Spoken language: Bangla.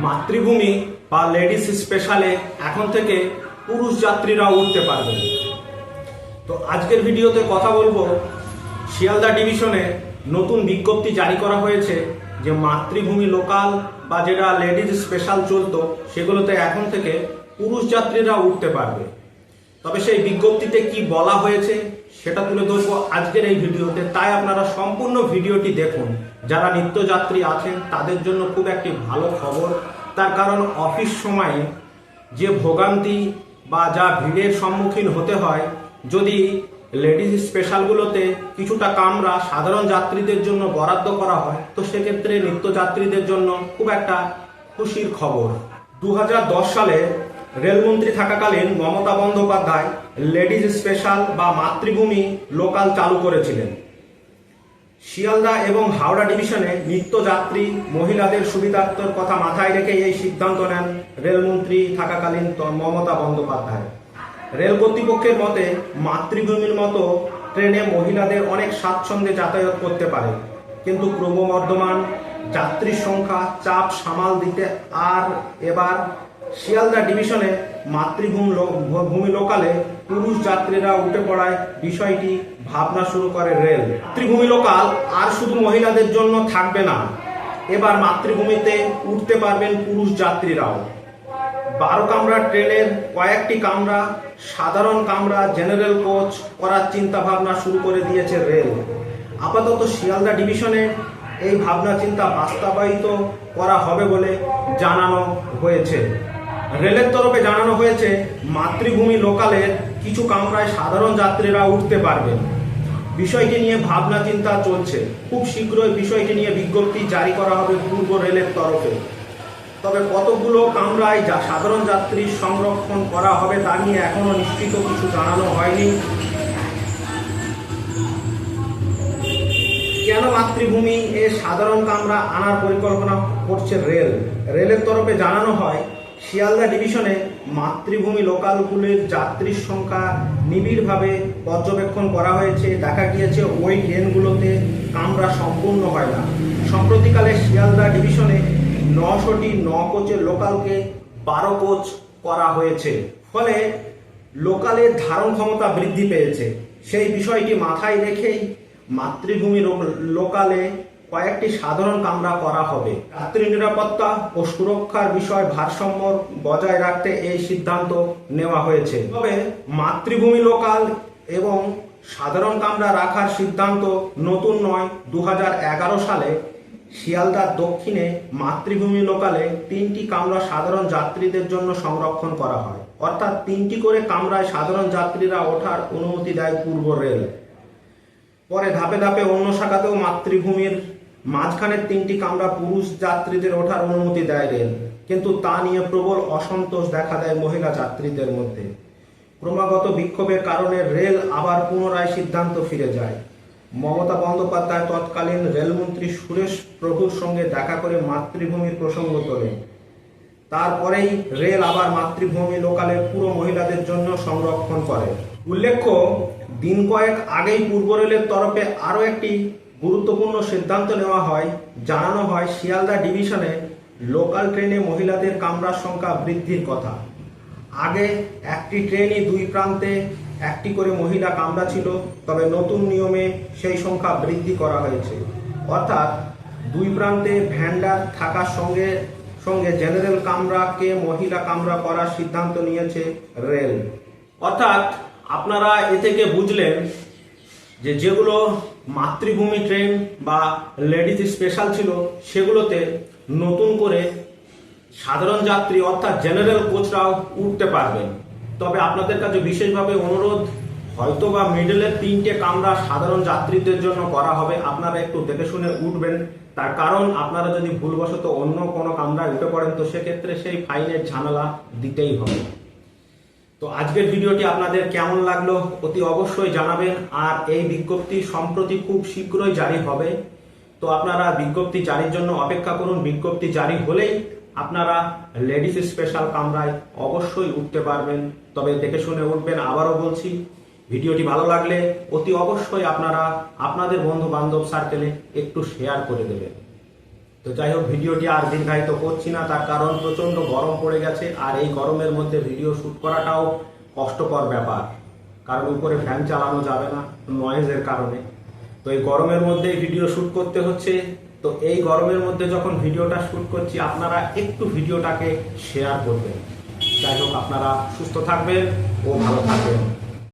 মাতৃভূমি বা লেডিস স্পেশালে এখন থেকে পুরুষ যাত্রীরা উঠতে পারবেন। তো আজকের ভিডিওতে কথা বলব শিয়ালদা ডিভিশনে নতুন বিজ্ঞপ্তি জারি করা হয়েছে যে মাতৃভূমি লোকাল বা যেটা লেডিজ স্পেশাল চলতো, সেগুলোতে এখন থেকে পুরুষ যাত্রীরা উঠতে পারবে। তবে সেই বিজ্ঞপ্তিতে কি বলা হয়েছে, সেটা তুলে ধরবো আজকের এই ভিডিওতে। তাই আপনারা সম্পূর্ণ ভিডিওটি দেখুন। যারা নিত্যযাত্রী আছেন, তাদের জন্য খুব একটি ভালো খবর। তার কারণ অফিস সময়ে যে ভোগান্তি বা যা ভিড়ের সম্মুখীন হতে হয়, যদি লেডিস স্পেশালগুলোতে কিছুটা কামরা সাধারণ যাত্রীদের জন্য বরাদ্দ করা হয়, তো সেক্ষেত্রে নিত্যযাত্রীদের জন্য খুব একটা খুশির খবর। দু হাজার দশ সালে রেলমন্ত্রী থাকাকালীন মমতা বন্দ্যোপাধ্যায় লেডিজ স্পেশাল বা মাতৃভূমি লোকাল চালু করেছিলেন। শিয়ালদা এবং হাওড়া ডিভিশনে নিত্যযাত্রী মহিলাদের সুবিধার্থর কথা মাথায় রেখে এই সিদ্ধান্ত নেন রেলমন্ত্রী থাকাকালীন মমতা বন্দ্যোপাধ্যায়। রেল কর্তৃপক্ষের মতে, মাতৃভূমির মতো ট্রেনে মহিলাদের অনেক স্বাচ্ছন্দ্যে যাতায়াত করতে পারে। কিন্তু ক্রমবর্ধমান যাত্রীর সংখ্যা, চাপ, সামাল দিতে আর এবার শিয়ালদা ডিভিশনে মাতৃভূমি ভূমি লোকালে পুরুষ যাত্রীরা উঠে পড়ায় বিষয়টি ভাবনা শুরু করে রেল। মাতৃভূমি লোকাল, আর শুধু মহিলাদের জন্য থাকবে না। এবার মাতৃভূমিতে উঠতে পারবেন পুরুষ যাত্রীরাও বারো কামরা ট্রেনের কয়েকটি কামরা, সাধারণ কামরা, জেনারেল কোচ করার চিন্তা ভাবনা শুরু করে দিয়েছে রেল। আপাতত শিয়ালদা ডিভিশনে এই ভাবনা চিন্তা বাস্তবায়িত করা হবে বলে জানানো হয়েছে। রেলের তরফে জানানো হয়েছে, মাতৃভূমি লোকালের কিছু কামরায় সাধারণ যাত্রীরা উঠতে পারবেন। বিষয়টি নিয়ে ভাবনা চিন্তা চলছে। খুব শীঘ্রই বিষয়টি নিয়ে বিজ্ঞপ্তি জারি করা হবে পূর্ব রেলের তরফে। তবে কতগুলো কামরায় যা সাধারণ যাত্রী সংরক্ষণ করা হবে তা নিয়ে এখনও নিশ্চিত কিছু জানানো হয়নি। কেন মাতৃভূমি এ সাধারণ কামরা আনার পরিকল্পনা করছে রেল? রেলের তরফে জানানো হয় শিয়ালদা ডিভিশনে মাতৃভূমি লোকালগুলির যাত্রীর সংখ্যা নিবিড়ভাবে পর্যবেক্ষণ করা হয়েছে। দেখা গিয়েছে, ওই ট্রেনগুলোতে কামরা সম্পূর্ণ হয় না। সম্প্রতিকালে শিয়ালদা ডিভিশনে নশোটি ন কোচের লোকালকে বারো কোচ করা হয়েছে। ফলে লোকালের ধারণ ক্ষমতা বৃদ্ধি পেয়েছে। সেই বিষয়টি মাথায় রেখেই মাতৃভূমি লোকালে কয়েকটি সাধারণ কামরা করা হবে। যাত্রী নিরাপত্তা ও সুরক্ষার বিষয় ভারসাম্য বজায় রাখতে এই সিদ্ধান্ত নেওয়া হয়েছে। তবে মাতৃভূমি লোকাল এবং সাধারণ কামরা রাখার সিদ্ধান্ত নতুন নয়। দু সালে শিয়ালদার দক্ষিণে মাতৃভূমি লোকালে তিনটি কামরা সাধারণ যাত্রীদের জন্য সংরক্ষণ করা হয়। অর্থাৎ তিনটি করে কামরায় সাধারণ যাত্রীরা ওঠার অনুমতি দেয় পূর্ব রেল। পরে ধাপে ধাপে অন্য শাখাতেও মাতৃভূমির মাঝখানের তিনটি কামরা পুরুষ যাত্রীদের ওঠার অনুমতি দেয় রেল, কিন্তু তা নিয়ে প্রবল অসন্তোষ দেখা দেয় মহিলা যাত্রীদের মধ্যে। ক্রমাগত বিক্ষোভের কারণে রেল আবার পুনরায় সিদ্ধান্ত ফিরে যায়। মমতা বন্দ্যোপাধ্যায় তৎকালীন রেলমন্ত্রী সুরেশ প্রভুর সঙ্গে দেখা করে মাতৃভূমির প্রসঙ্গ তোলেন। তারপরেই রেল আবার মাতৃভূমি লোকালে পুরো মহিলাদের জন্য সংরক্ষণ করে। উল্লেখ্য, দিন কয়েক আগেই পূর্ব রেলের তরফে আরও একটি গুরুত্বপূর্ণ সিদ্ধান্ত নেওয়া হয়, জানানো হয় শিয়ালদা ডিভিশনে লোকাল ট্রেনে মহিলাদের কামরার সংখ্যা বৃদ্ধির কথা। আগে একটি ট্রেনই দুই প্রান্তে একটি করে মহিলা কামরা ছিল, তবে নতুন নিয়মে সেই সংখ্যা বৃদ্ধি করা হয়েছে। অর্থাৎ দুই প্রান্তে ভ্যান্ডার থাকার সঙ্গে সঙ্গে জেনারেল কামরাকে মহিলা কামরা করার সিদ্ধান্ত নিয়েছে রেল। অর্থাৎ আপনারা এ থেকে বুঝলেন যে যেগুলো মাতৃভূমি ট্রেন বা লেডিজ স্পেশাল ছিল, সেগুলোতে নতুন করে সাধারণ যাত্রী অর্থাৎ জেনারেল কোচরাও উঠতে পারবেন। তবে আপনাদের কাছে বিশেষভাবে অনুরোধ হয়তো বা মিডলের তিনটে কামরা সাধারণ যাত্রীদের জন্য করা হবে, আপনারা একটু দেখে শুনে উঠবেন। তার কারণ, আপনারা যদি ভুলবশত অন্য কোনো কামরায় উঠে পড়েন, তো সেক্ষেত্রে সেই ফাইনের ঝামেলা দিতেই হবে। তো আজকের ভিডিওটি আপনাদের কেমন লাগল অতি অবশ্যই জানাবেন, আর এই বিজ্ঞপ্তি সম্প্রতি খুব শীঘ্রই জারি হবে। তো আপনারা বিজ্ঞপ্তি জারির জন্য অপেক্ষা করুন, বিজ্ঞপ্তি জারি হলেই আপনারা লেডিস স্পেশাল কামরায় অবশ্যই উঠতে পারবেন। তবে দেখে শুনে উঠবেন, আবারও বলছি, ভিডিওটি ভালো লাগলে অতি অবশ্যই আপনারা আপনাদের বন্ধু বান্ধব সার্কেলে একটু শেয়ার করে দেবেন। তো যাই হোক ভিডিওটি আর দীর্ঘায়িত করছি না। তার কারণ, প্রচণ্ড গরম পড়ে গেছে আর এই গরমের মধ্যে ভিডিও শ্যুট করাটাও কষ্টকর ব্যাপার। কারণ উপরে ফ্যান চালানো যাবে না নয়েজের কারণে। তো এই গরমের মধ্যেই ভিডিও শ্যুট করতে হচ্ছে। তো এই গরমের মধ্যে যখন ভিডিওটা শ্যুট করছি, আপনারা একটু ভিডিওটাকে শেয়ার করবেন। যাই হোক আপনারা সুস্থ থাকবেন ও ভালো থাকবেন।